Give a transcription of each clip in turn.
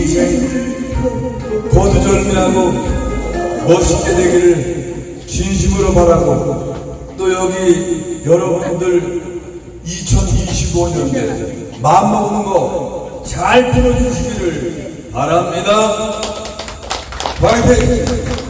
인생 거두절미하고 멋있게 되기를 진심으로 바라고 또 여기 여러분들 2025년에 마음먹는 거잘 풀어주시기를 바랍니다. 화이팅!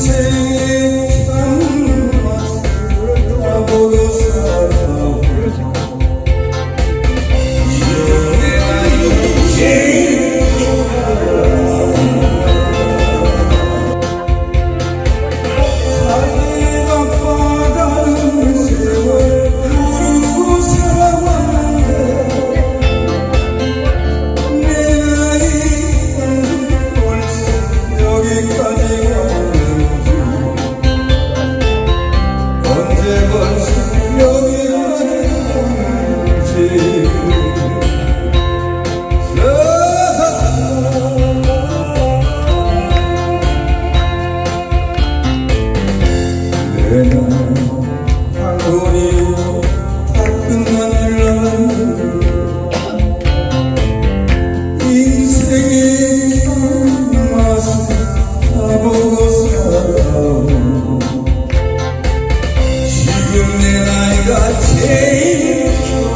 say gerçek